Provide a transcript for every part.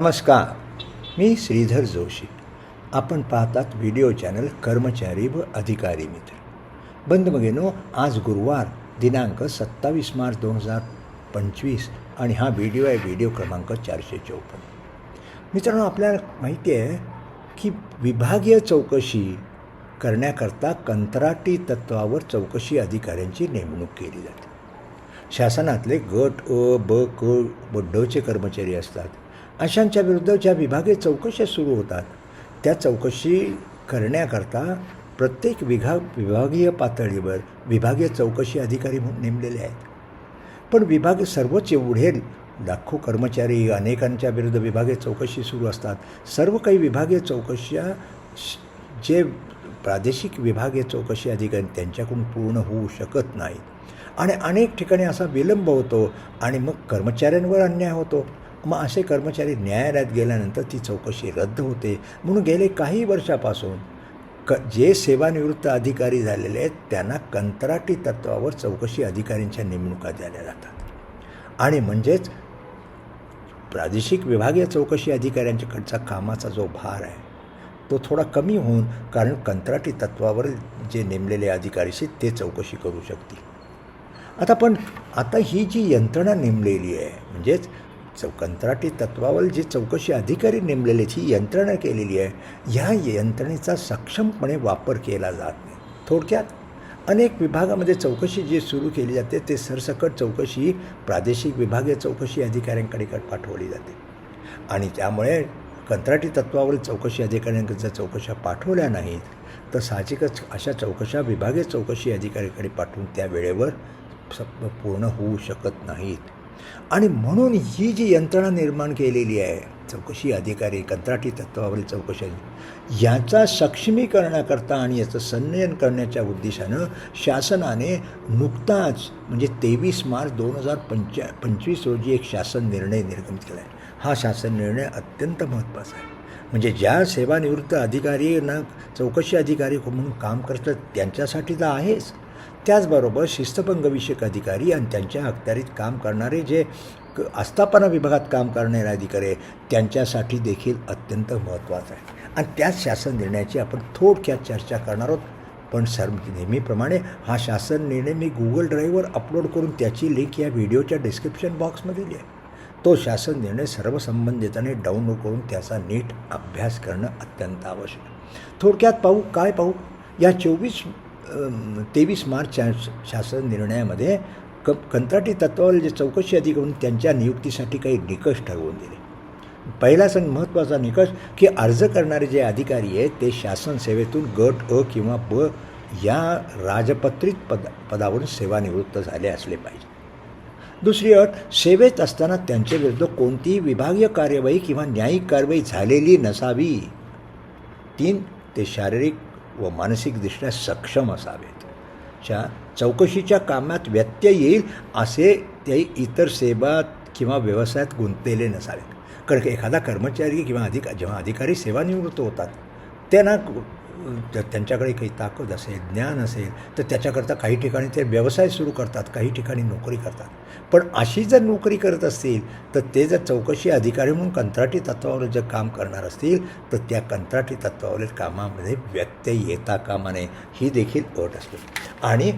नमस्कार मी श्रीधर जोशी. आपण पाहतात व्हिडिओ चॅनल कर्मचारी व अधिकारी मित्र. बंधुभगिनो आज गुरुवार दिनांक सत्तावीस मार्च दोन हजार पंचवीस आणि हा व्हिडिओ आहे व्हिडिओ क्रमांक चारशे चौपन्न. मित्रांनो आपल्याला माहिती आहे की विभागीय चौकशी करण्याकरता कंत्राटी तत्वावर चौकशी अधिकाऱ्यांची नेमणूक केली जाते. शासनातले गट अ ब क व डचे कर्मचारी असतात. अशांच्या विरुद्ध ज्या विभागीय चौकशा सुरू होतात. त्या चौकशी करण्याकरता प्रत्येक विभाग विभागीय पातळीवर विभागीय चौकशी अधिकारी म्हणून नेमलेले आहेत. पण विभाग सर्वच एवढे लाखो कर्मचारी अनेकांच्या विरुद्ध विभागीय चौकशी सुरू असतात. सर्व काही विभागीय चौकशा श- जे प्रादेशिक विभागीय चौकशी अधिकारी त्यांच्याकडून पूर्ण होऊ शकत नाहीत. आणि अनेक ठिकाणी असा विलंब होतो आणि मग कर्मचाऱ्यांवर अन्याय होतो. मग असे कर्मचारी न्यायालयात गेल्यानंतर ती चौकशी रद्द होते. म्हणून गेले काही वर्षापासून क जे सेवानिवृत्त अधिकारी झालेले आहेत त्यांना कंत्राटी तत्वावर चौकशी अधिकाऱ्यांच्या नेमणुका द्यायला जातात. आणि म्हणजेच प्रादेशिक विभागीय चौकशी अधिकाऱ्यांच्याकडचा कामाचा जो भार आहे तो थोडा कमी होऊन कारण कंत्राटी तत्वावर जे नेमलेले अधिकारी आहेत ते चौकशी करू शकतील. आता पण आता ही जी यंत्रणा नेमलेली आहे म्हणजेच चौ कंत्राटी तत्वावर जी चौकशी अधिकारी नेमलेले जी यंत्रणा केलेली आहे ह्या यंत्रणेचा सक्षमपणे वापर केला जात नाही. थोडक्यात अनेक विभागामध्ये चौकशी जी सुरू केली जाते ते सरसकट चौकशी प्रादेशिक विभागीय चौकशी अधिकाऱ्यांकडे पाठवली जाते. आणि त्यामुळे कंत्राटी तत्वावरील चौकशी अधिकाऱ्यांकडे जर चौकशा पाठवल्या नाहीत तर साहजिकच अशा चौकशा विभागीय चौकशी अधिकाऱ्याकडे पाठवून त्या वेळेवर पूर्ण होऊ शकत नाहीत. आणि म्हणून ही जी यंत्रणा निर्माण केलेली आहे चौकशी अधिकारी कंत्राटी तत्वावरील चौकशी याचा सक्षमीकरणाकरता आणि याचं संनयन करण्याच्या उद्देशानं शासनाने नुकताच म्हणजे तेवीस मार्च दोन हजार पंचा पंचवीस रोजी एक शासन निर्णय निर्गमित केला आहे. हा शासन निर्णय अत्यंत महत्त्वाचा आहे. म्हणजे ज्या सेवानिवृत्त अधिकारींना चौकशी अधिकारी म्हणून काम करतात त्यांच्यासाठी तर आहेच. त्याचबरोबर शिस्तभंगविषयक अधिकारी आणि त्यांच्या अखत्यारीत काम करणारे जे क आस्थापना विभागात काम करणारे अधिकारी आहे त्यांच्यासाठी देखील अत्यंत महत्त्वाचं आहे. आणि त्याच शासन निर्णयाची आपण थोडक्यात चर्चा करणार आहोत. पण सर नेहमीप्रमाणे हा शासन निर्णय मी गुगल ड्राईव्हवर अपलोड करून त्याची लिंक या व्हिडिओच्या डिस्क्रिप्शन बॉक्समध्ये दिली आहे तो शासन निर्णय सर्व संबंधितांनी डाउनलोड करून त्याचा नीट अभ्यास करणं अत्यंत आवश्यक थोडक्यात पाहू काय पाहू? या चोवीस तेवीस मार्च शा शासन निर्णयामध्ये क कंत्राटी तत्वावर जे चौकशी अधिकारी त्यांच्या नियुक्तीसाठी काही निकष ठरवून दिले. पहिला संघ महत्त्वाचा निकष की अर्ज करणारे जे अधिकारी आहेत ते शासन सेवेतून गट अ किंवा ब या राजपत्रित पद पदावरून सेवानिवृत्त झाले असले पाहिजे. दुसरी अट सेवेत असताना त्यांच्याविरुद्ध कोणतीही विभागीय कार्यवाही किंवा न्यायिक कारवाई झालेली नसावी. तीन ते शारीरिक व मानसिकदृष्ट्या सक्षम असावेत. च्या चौकशीच्या कामात व्यत्यय येईल असे ते इतर सेवा किंवा व्यवसायात गुंतलेले नसावेत. कारण एखादा कर्मचारी किंवा अधिका जेव्हा अधिकारी सेवानिवृत्त होतात त्यांना जर त्यांच्याकडे काही ताकद असेल ज्ञान असेल तर त्याच्याकरता काही ठिकाणी ते व्यवसाय सुरू करतात काही ठिकाणी नोकरी करतात. पण अशी जर नोकरी करत असतील तर ते जर चौकशी अधिकारी म्हणून कंत्राटी तत्वावर जर काम करणार असतील तर त्या कंत्राटी तत्वावरील कामामध्ये व्यत्यय येता कामा नये ही देखील अट असते. आणि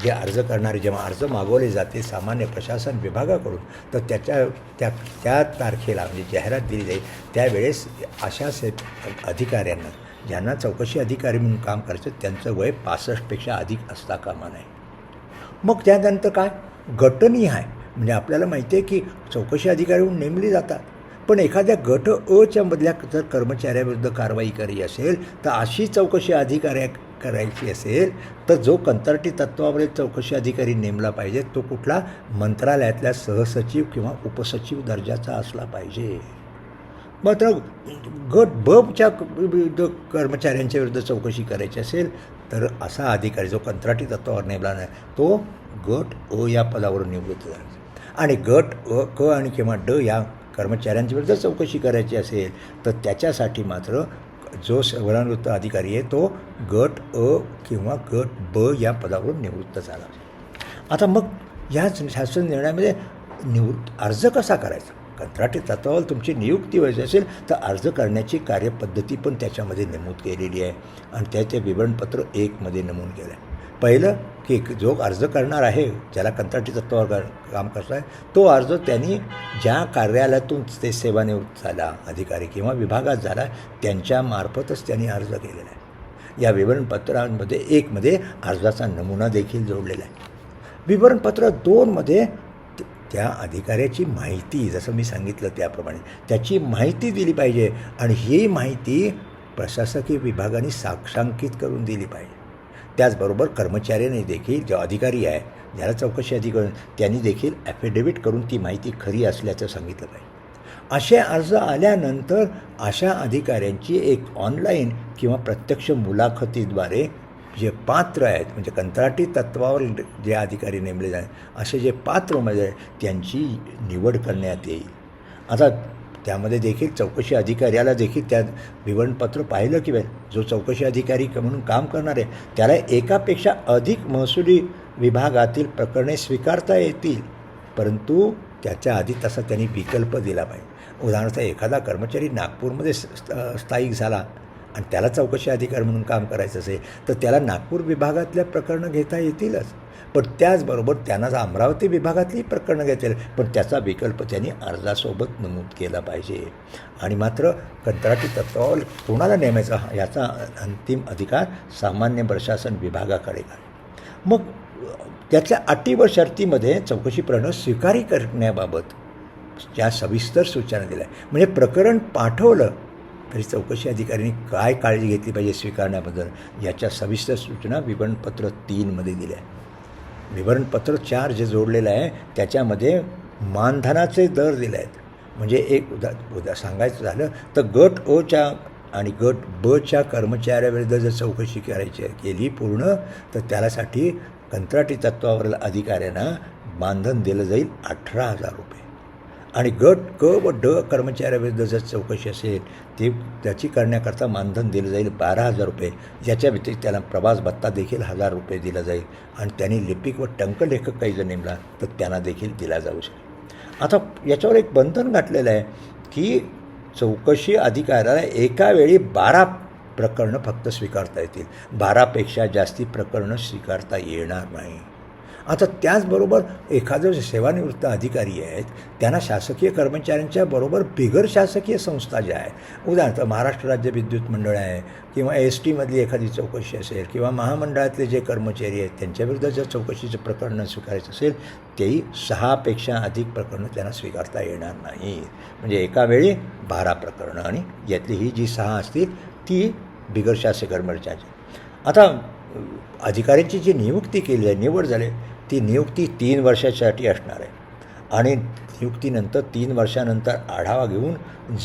जे अर्ज करणारे जेव्हा अर्ज मागवले जाते सामान्य प्रशासन विभागाकडून तर त्याच्या त्या त्या तारखेला म्हणजे जाहिरात दिली जाईल त्यावेळेस अशा से अधिकाऱ्यांना ज्यांना चौकशी अधिकारी म्हणून काम करायचं त्यांचं वय पासष्टपेक्षा अधिक असता कामा नये. मग त्यानंतर काय? गटनी आहे म्हणजे आपल्याला माहिती आहे की चौकशी अधिकारी म्हणून नेमली जातात. पण एखाद्या गट अच्या मधल्या जर कर्मचाऱ्याविरुद्ध कारवाई करायची असेल तर अशी चौकशी अधिकाऱ्या करायची असेल तर जो कंत्राटी तत्वावरील चौकशी अधिकारी नेमला पाहिजे तो कुठला? मंत्रालयातल्या सहसचिव किंवा उपसचिव दर्जाचा असला पाहिजे. मात्र गट बच्या विरुद्ध कर्मचाऱ्यांच्या विरुद्ध चौकशी करायची असेल तर असा अधिकारी जो कंत्राटी तत्वावर नेमला नाही तो गट अ या पदावर निवृत्त झाला. आणि गट अ क आणि किंवा ड या कर्मचाऱ्यांच्या विरुद्ध चौकशी करायची असेल तर त्याच्यासाठी मात्र जो सेवानिवृत्त अधिकारी आहे तो गट अ किंवा गट ब या पदावरून निवृत्त झाला. आता मग या शासन निर्णयामध्ये निवृत्त अर्ज कसा करायचा? कंत्राटी तत्वावर तुमची नियुक्ती व्हायची असेल तर अर्ज करण्याची कार्यपद्धती पण त्याच्यामध्ये नमूद केलेली आहे. आणि त्याचे विवरणपत्र एकमध्ये नमूद केलं आहे. पहिलं की जो अर्ज करणार आहे ज्याला कंत्राटी तत्वावर काम करतो आहे तो अर्ज त्यांनी ज्या कार्यालयातून ते सेवानिवृत्त झाला अधिकारी किंवा विभागात झाला त्यांच्यामार्फतच त्यांनी अर्ज केलेला आहे. या विवरणपत्रांमध्ये एकमध्ये अर्जाचा नमुना देखील जोडलेला आहे. विवरणपत्र दोनमध्ये त्या अधिकाऱ्याची माहिती जसं मी सांगितलं त्याप्रमाणे त्याची माहिती दिली पाहिजे आणि ही माहिती प्रशासकीय विभागाने साक्षांकित करून दिली पाहिजे. त्याचबरोबर कर्मचाऱ्याने देखील जो अधिकारी आहे ज्याला चौकशी अधिकारी त्यांनी देखील ॲफिडेविट करून ती माहिती खरी असल्याचं सांगितलं पाहिजे. असे अर्ज आल्यानंतर अशा अधिकाऱ्यांची एक ऑनलाईन किंवा प्रत्यक्ष मुलाखतीद्वारे जे पात्र आहेत म्हणजे कंत्राटी तत्वावर जे अधिकारी नेमले जातात असे जे पात्र म्हणजे त्यांची निवड करण्यात येईल. आता त्यामध्ये देखील चौकशी अधिकाऱ्याला देखील त्या विवरणपत्र पाहिलं की जो चौकशी अधिकारी म्हणून काम करणार आहे त्याला एकापेक्षा अधिक महसुली विभागातील प्रकरणे स्वीकारता येतील. परंतु त्याच्या आधी तसा त्यांनी विकल्प दिला पाहिजे. उदाहरणार्थ एखादा कर्मचारी नागपूरमध्ये स्थायिक झाला आणि त्याला चौकशी अधिकार म्हणून काम करायचं असेल तर त्याला नागपूर विभागातल्या प्रकरणं घेता येतीलच. पण त्याचबरोबर त्यांना जर अमरावती विभागातली प्रकरणं घेता येईल पण त्याचा विकल्प त्यांनी अर्जासोबत नमूद केला पाहिजे. आणि मात्र कंत्राटी तत्वावर कोणाला नेमायचा याचा अंतिम अधिकार सामान्य प्रशासन विभागाकडे मग त्यातल्या अटी व शर्तीमध्ये चौकशी प्रणव स्वीकारी करण्याबाबत ज्या सविस्तर सूचना दिल्या म्हणजे प्रकरण पाठवलं तरी चौकशी अधिकाऱ्यांनी काय काळजी घेतली पाहिजे स्वीकारण्याबद्दल याच्या सविस्तर सूचना विवरणपत्र तीनमध्ये दिल्या. आहे विवरणपत्र चार जे जोडलेलं आहे त्याच्यामध्ये मानधनाचे दर दिले आहेत म्हणजे एक उदा उदा सांगायचं झालं तर गट ओच्या आणि गट बच्या कर्मचाऱ्याविरुद्ध जर चौकशी करायची केली पूर्ण तर त्यासाठी कंत्राटी तत्वावरील अधिकाऱ्यांना मानधन दिलं जाईल अठरा हजार रुपये. आणि गट क व ड कर्मचाऱ्याविरुद्ध जर चौकशी असेल ते त्याची करण्याकरता मानधन दिलं जाईल बारा हजार रुपये. याच्या व्यतिरिक्त त्याला प्रवास भत्ता देखील हजार रुपये दिला जाईल. आणि त्यांनी लिपिक व टंकलेखक काही जर नेमला तर त्यांना देखील दिला जाऊ शकेल. आता याच्यावर एक बंधन घातलेलं आहे की चौकशी अधिकाऱ्याला एका वेळी बारा प्रकरणं फक्त स्वीकारता येतील. बारापेक्षा जास्ती प्रकरणं स्वीकारता येणार नाही. आता त्याचबरोबर एखादं जे सेवानिवृत्त अधिकारी आहेत त्यांना शासकीय कर्मचाऱ्यांच्या बरोबर बिगर शासकीय संस्था ज्या आहेत उदाहरणार्थ महाराष्ट्र राज्य विद्युत मंडळ आहे किंवा एस टीमधली एखादी चौकशी असेल किंवा महामंडळातले जे कर्मचारी आहेत त्यांच्याविरुद्ध जर चौकशीचं प्रकरण स्वीकारायचं असेल तेही सहापेक्षा अधिक प्रकरणं त्यांना स्वीकारता येणार नाही म्हणजे एका वेळी बारा प्रकरणं आणि यातली ही जी सहा असतील ती बिगर शासकीय कर्मचारी आता अधिकाऱ्यांची जी नियुक्ती केली आहे निवड झाली ती नियुक्ती तीन वर्षासाठी असणार आहे. आणि नियुक्तीनंतर तीन वर्षानंतर आढावा घेऊन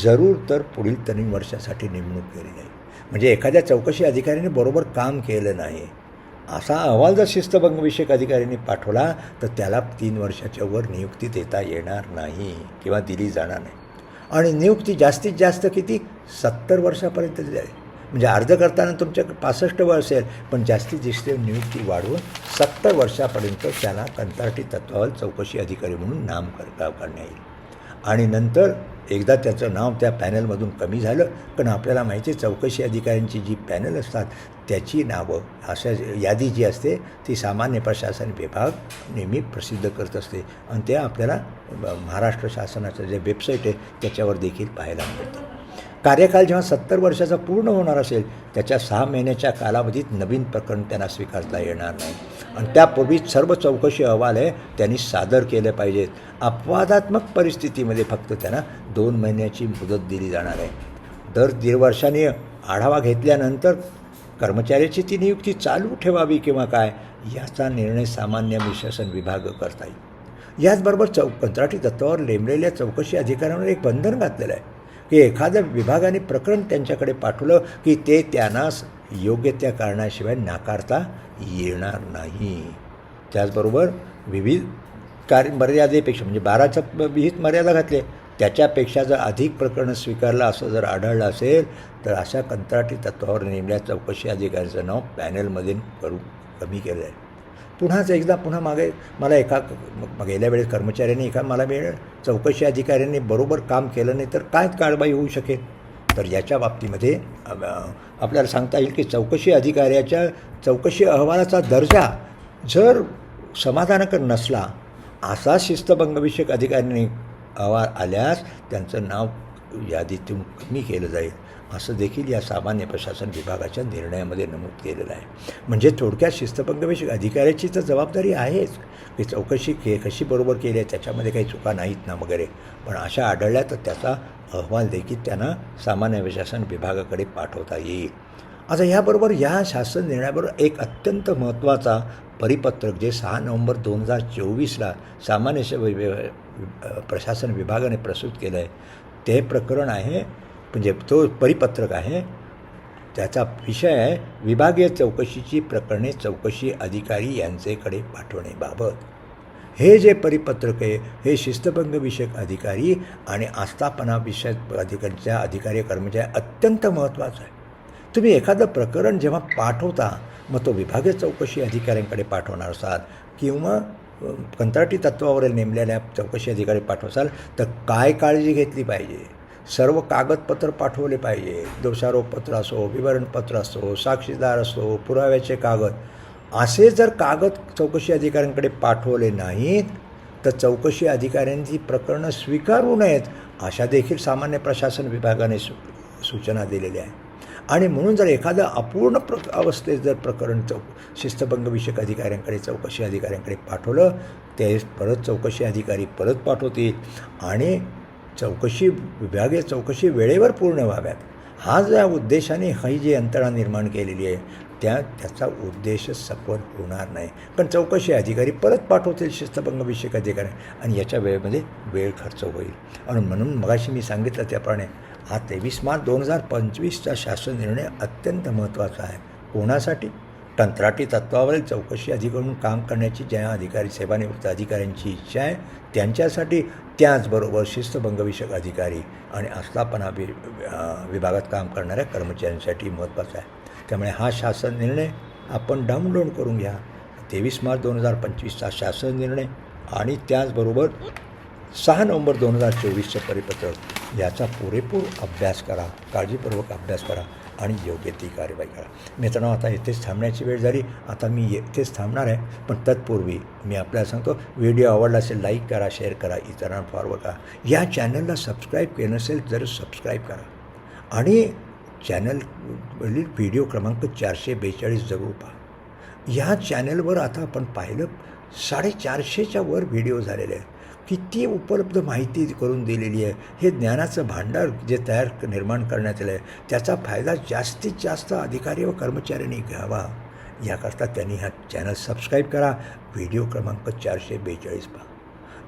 जरूर तर पुढील तीन वर्षासाठी नेमणूक केली जाईल. म्हणजे एखाद्या चौकशी अधिकाऱ्याने बरोबर काम केलं नाही असा अहवाल जर शिस्तभंगविषयक अधिकाऱ्यांनी पाठवला तर त्याला तीन वर्षाच्या वर नियुक्ती देता येणार नाही किंवा दिली जाणार नाही. आणि नियुक्ती जास्तीत जास्त किती? सत्तर वर्षापर्यंत दिली म्हणजे अर्ज करताना तुमच्या पासष्ट वर्ष असेल पण जास्तीत जास्त नियुक्ती वाढवून सत्तर वर्षापर्यंत त्याला कंत्राटी तत्वावर चौकशी अधिकारी म्हणून नाम कर करण्यात येईल. आणि नंतर एकदा त्याचं नाव त्या पॅनलमधून कमी झालं पण आपल्याला माहिती आहे चौकशी अधिकाऱ्यांची जी पॅनल असतात त्याची नावं अशा यादी जी असते ती सामान्य प्रशासन विभाग नेहमी प्रसिद्ध करत असते. आणि ते आपल्याला महाराष्ट्र शासनाचं जे वेबसाईट आहे त्याच्यावर देखील पाहायला मिळतं. कार्यकाल जेव्हा सत्तर वर्षाचा पूर्ण होणार असेल त्याच्या सहा महिन्याच्या कालावधीत नवीन प्रकरण त्यांना स्वीकारता येणार नाही. आणि त्यापूर्वी सर्व चौकशी अहवाल आहे त्यांनी सादर केले पाहिजेत. अपवादात्मक परिस्थितीमध्ये फक्त त्यांना दोन महिन्याची मुदत दिली जाणार आहे. दर दीड वर्षाने आढावा घेतल्यानंतर कर्मचाऱ्याची ती नियुक्ती चालू ठेवावी किंवा काय याचा निर्णय सामान्य विश्वासन विभाग करता येईल याचबरोबर चौ कंत्राटी तत्वावर नेमलेल्या चौकशी अधिकाऱ्यांवर एक बंधन घातलेलं आहे. की एखाद्या विभागाने प्रकरण त्यांच्याकडे पाठवलं की ते त्यांना योग्य त्या कारणाशिवाय नाकारता येणार नाही. त्याचबरोबर विविध कार्य मर्यादेपेक्षा म्हणजे बाराच्या विहित मर्यादा घातले त्याच्यापेक्षा जर अधिक प्रकरणं स्वीकारलं असं जर आढळलं असेल तर अशा कंत्राटी तत्वावर नेमल्या चौकशी अधिकाऱ्याचं नाव पॅनलमध्ये करून कमी केलं आहे पुन्हाच एकदा पुन्हा मागे मला एका गेल्या वेळेस कर्मचाऱ्यांनी एका मला वेळ चौकशी अधिकाऱ्यांनी बरोबर काम केलं नाही तर काय कारवाई होऊ शकेल? तर याच्या बाबतीमध्ये आपल्याला सांगता येईल की चौकशी अधिकाऱ्याच्या चौकशी अहवालाचा दर्जा जर समाधानकर नसला असा शिस्तभंगविषयक अधिकाऱ्यांनी अहवाल आल्यास त्यांचं नाव यादीतून कमी केलं जाईल. असं देखील या सामान्य प्रशासन विभागाच्या निर्णयामध्ये नमूद केलेलं आहे. म्हणजे थोडक्यात शिस्तभंगविषयक अधिकाऱ्याची तर जबाबदारी आहेच. की चौकशी के कशी बरोबर केली आहे त्याच्यामध्ये काही चुका नाहीत ना वगैरे. पण अशा आढळल्या तर त्याचा अहवाल देखील त्यांना सामान्य प्रशासन विभागाकडे पाठवता येईल. आता याबरोबर या शासन निर्णयाबरोबर एक अत्यंत महत्त्वाचा परिपत्रक जे सहा नोव्हेंबर दोन हजार चोवीसला सामान्य श- प्रशासन विभागाने प्रस्तुत केलं आहे ते प्रकरण आहे म्हणजे तो परिपत्रक आहे. त्याचा विषय आहे विभागीय चौकशीची प्रकरणे चौकशी अधिकारी यांचेकडे पाठवणेबाबत हे जे परिपत्रक आहे हे शिस्तभंगविषयक अधिकारी आणि आस्थापनाविषयक अधिकारीच्या अधिकारी कर्मचारी अत्यंत महत्त्वाचं आहे. तुम्ही एखादं प्रकरण जेव्हा पाठवता मग तो विभागीय चौकशी अधिकाऱ्यांकडे पाठवणार असाल किंवा कंत्राटी तत्वावर नेमलेल्या चौकशी अधिकारी पाठवसाल तर काय काळजी घेतली पाहिजे? सर्व कागदपत्र पाठवले पाहिजे. दोषारोपपत्र असो विवरणपत्र असो साक्षीदार असो पुराव्याचे कागद. असे जर कागद चौकशी अधिकाऱ्यांकडे पाठवले नाहीत तर चौकशी अधिकाऱ्यांची प्रकरणं स्वीकारू नयेत अशा देखील सामान्य प्रशासन विभागाने सू सूचना दिलेल्या आहे आणि म्हणून जर एखादं अपूर्ण प्र अवस्थेत जर प्रकरण चौ शिस्तभंगविषयक अधिकाऱ्यांकडे चौकशी अधिकाऱ्यांकडे पाठवलं ते परत चौकशी अधिकारी परत पाठवतील. आणि चौकशी विभागीय चौकशी वेळेवर पूर्ण व्हाव्यात. हा ज्या उद्देशाने ही जी यंत्रणा निर्माण केलेली आहे त्या त्याचा उद्देश सफल होणार नाही. पण चौकशी अधिकारी परत पाठवतील शिस्तभंगविषयक अधिकारी आणि याच्या वेळेमध्ये वेळ खर्च होईल. आणि म्हणून मगाशी मी सांगितलं त्याप्रमाणे हा तेवीस मार्च दोन हजार पंचवीसचा शासन निर्णय अत्यंत महत्त्वाचा आहे. कोणासाठी? कंत्राटी तत्वावरील चौकशी अधिकारून काम करण्याची ज्या अधिकारी सेवानिवृत्त अधिकाऱ्यांची इच्छा आहे. त्यांच्यासाठी त्याचबरोबर शिस्तभंगविषयक अधिकारी आणि आस्थापना वि विभागात काम करणाऱ्या कर्मचाऱ्यांसाठी महत्त्वाचा आहे. त्यामुळे हा शासन निर्णय आपण डाउनलोड करून घ्या. तेवीस मार्च दोन हजार पंचवीसचा शासन निर्णय आणि त्याचबरोबर सहा नोव्हेंबर दोन हजार चोवीसचं परिपत्रक. याचा पुरेपूर अभ्यास करा. काळजीपूर्वक अभ्यास करा. आणि योग्य ती कार्यवाही करा. मित्रांनो आता इथेच थांबण्याची वेळ झाली. आता मी इथेच थांबणार आहे. पण तत्पूर्वी मी आपल्याला सांगतो व्हिडिओ आवडला असेल लाईक करा शेअर करा इतरांना फॉरवर्ड करा. या चॅनलला सबस्क्राईब केलं नसेल जर सबस्क्राईब करा. आणि चॅनलवरील व्हिडिओ क्रमांक चारशे बेचाळीस जरूर पहा. ह्या चॅनलवर आता आपण पाहिलं साडेचारशेच्या वर व्हिडिओ झालेले आहेत. किती उपलब्ध माहिती करून दिलेली आहे. हे ज्ञानाचं भांडार जे तयार निर्माण करण्यात आलं आहे त्याचा फायदा जास्तीत जास्त अधिकारी व कर्मचाऱ्यांनी घ्यावा. याकरता त्यांनी हा चॅनल सबस्क्राईब करा. व्हिडिओ क्रमांक चारशे बेचाळीस पहा.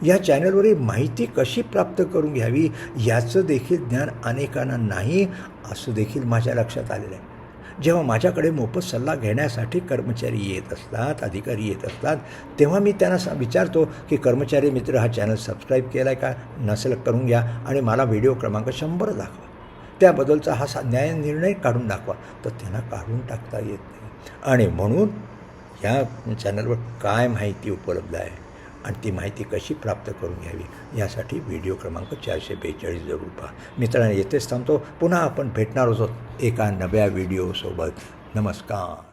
या चॅनलवरील माहिती कशी प्राप्त करून घ्यावी याचं देखील ज्ञान अनेकांना नाही असं देखील माझ्या लक्षात आलेलं आहे. जेव्हा माझ्याकडे मोफत सल्ला घेण्यासाठी कर्मचारी येत असतात अधिकारी येत असतात तेव्हा मी त्यांना सा विचारतो की कर्मचारी मित्र हा चॅनल सबस्क्राईब केला आहे का नसेल करून घ्या आणि मला व्हिडिओ क्रमांक शंभर दाखवा. त्याबद्दलचा हा सा न्याय निर्णय काढून दाखवा. तर त्यांना काढून टाकता येत नाही. आणि म्हणून ह्या चॅनलवर काय माहिती उपलब्ध आहे? आणि ती माहिती कशी प्राप्त करून घ्यावी? यासाठी व्हिडिओ क्रमांक चारशे बेचाळीस जरूर पहा. मित्रांनो येथेच थांबतो. पुन्हा आपण भेटणार आहोत एका नव्या व्हिडिओसोबत. नमस्कार.